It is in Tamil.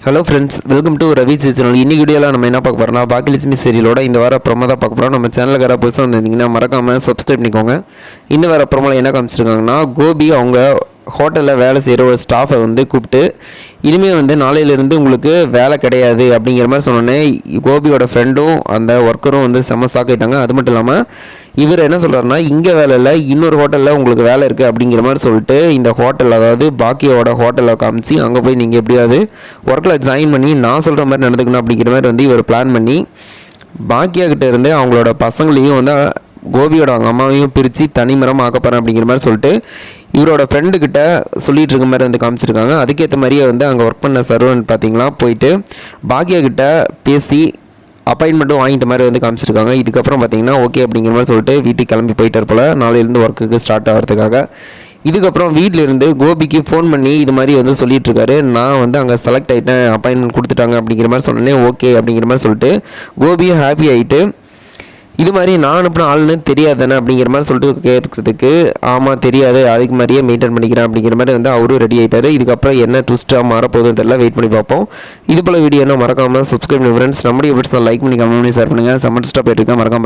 Hello friends welcome to Ravi seasonal இன்னைக்கு வீடியோவில் நம்ம என்ன பார்க்க போகிறோம்னா பாக்கியலட்சுமி சீரியலோட இந்த வார ப்ரொமோ தான் பார்க்க போகிறோம் நம்ம சேனலுக்கு யாராவது புதுசாக வந்திருந்தீங்கன்னா மறக்காமல் சப்ஸ்கிரைப் பண்ணிக்கோங்க. இந்த வார ப்ரொமோவில் என்ன காமிச்சிருக்காங்கன்னா கோபி அவங்க ஹோட்டலில் வேலை செய்கிற ஒரு ஸ்டாஃபை வந்து கூப்பிட்டு இனிமேல் வந்து நாளையிலேருந்து உங்களுக்கு வேலை கிடையாது அப்படிங்கிற மாதிரி சொன்னோன்னே கோபியோட ஃப்ரெண்டும் அந்த ஒர்க்கரும் வந்து செம்ம சாக்கிட்டாங்க அது மட்டும் இல்லாமல் இவர் என்ன சொல்கிறாருன்னா இங்கே வேலை இல்லை இன்னொரு ஹோட்டலில் உங்களுக்கு வேலை இருக்குது அப்படிங்கிற மாதிரி சொல்லிட்டு இந்த ஹோட்டல் அதாவது பாக்கியோட ஹோட்டலில் காமிச்சு அங்கே போய் நீங்கள் எப்படியாவது ஒர்க்கில் ஜாயின் பண்ணி நான் சொல்கிற மாதிரி நடந்துக்கணும் அப்படிங்கிற மாதிரி வந்து இவர் பிளான் பண்ணி பாக்கியா கிட்ட இருந்து அவங்களோட பசங்களையும் வந்து கோபியோட அவங்க அம்மாவையும் பிரித்து தனிமரம் ஆக்க போகிறேன் அப்படிங்கிற மாதிரி சொல்லிட்டு இவரோட ஃப்ரெண்டு சொல்லிகிட்டு இருக்க மாதிரி வந்து காமிச்சிருக்காங்க. அதுக்கேற்ற மாதிரியே வந்து அங்கே ஒர்க் பண்ண சர்வன் பார்த்தீங்கன்னா போயிட்டு பாக்கியா கிட்ட பேசி அப்பாயின்மெண்ட்டும் வாங்கிட்ட மாதிரி வந்து காமிச்சிருக்காங்க. இதுக்கப்புறம் பார்த்தீங்கன்னா ஓகே அப்படிங்கிற மாதிரி சொல்லிட்டு வீட்டுக்கு கிளம்பி போயிட்டார் போல். நாளையிலேருந்து ஒர்க்குக்கு ஸ்டார்ட் ஆகிறதுக்காக. இதுக்கப்புறம் வீட்டில் இருந்து கோபிக்கு ஃபோன் பண்ணி இது மாதிரி வந்து சொல்லிட்டு இருக்காரு நான் வந்து அங்கே செலக்ட் ஆகிட்டேன் அப்பாயின்மெண்ட் கொடுத்துட்டாங்க அப்படிங்கிற மாதிரி சொன்னேன் ஓகே அப்படிங்கிற மாதிரி சொல்லிட்டு கோபியும் ஹாப்பி ஆகிட்டு இது மாதிரி நான் அனுப்பின ஆளுன்னு தெரியாதானே அப்படிங்கிற மாதிரி சொல்லிட்டு கேட்கறதுக்கு ஆமாம் தெரியாது அதுக்கு மாதிரியே மெயின்டைன் பண்ணிக்கிறேன் அப்படிங்கிற மாதிரி வந்து அவரும் ரெடி ஆகிட்டாரு இதுக்கப்புறம் என்ன ட்விஸ்ட்டாக மாறப்போகுதுன்னு தெரியல. வெயிட் பண்ணி பார்ப்போம். இது போல் வீடியோ என்ன மறக்காமல் சப்ஸ்கிரைப் பண்ணி ஃப்ரெண்ட்ஸ் நம்முடைய வீட்ஸ் லைக் பண்ணி கமெண்ட் பண்ணி ஷேர் பண்ணுங்கள் செம்ம ட்விஸ்ட்டாக போயிட்டு இருக்கேன் மறக்காம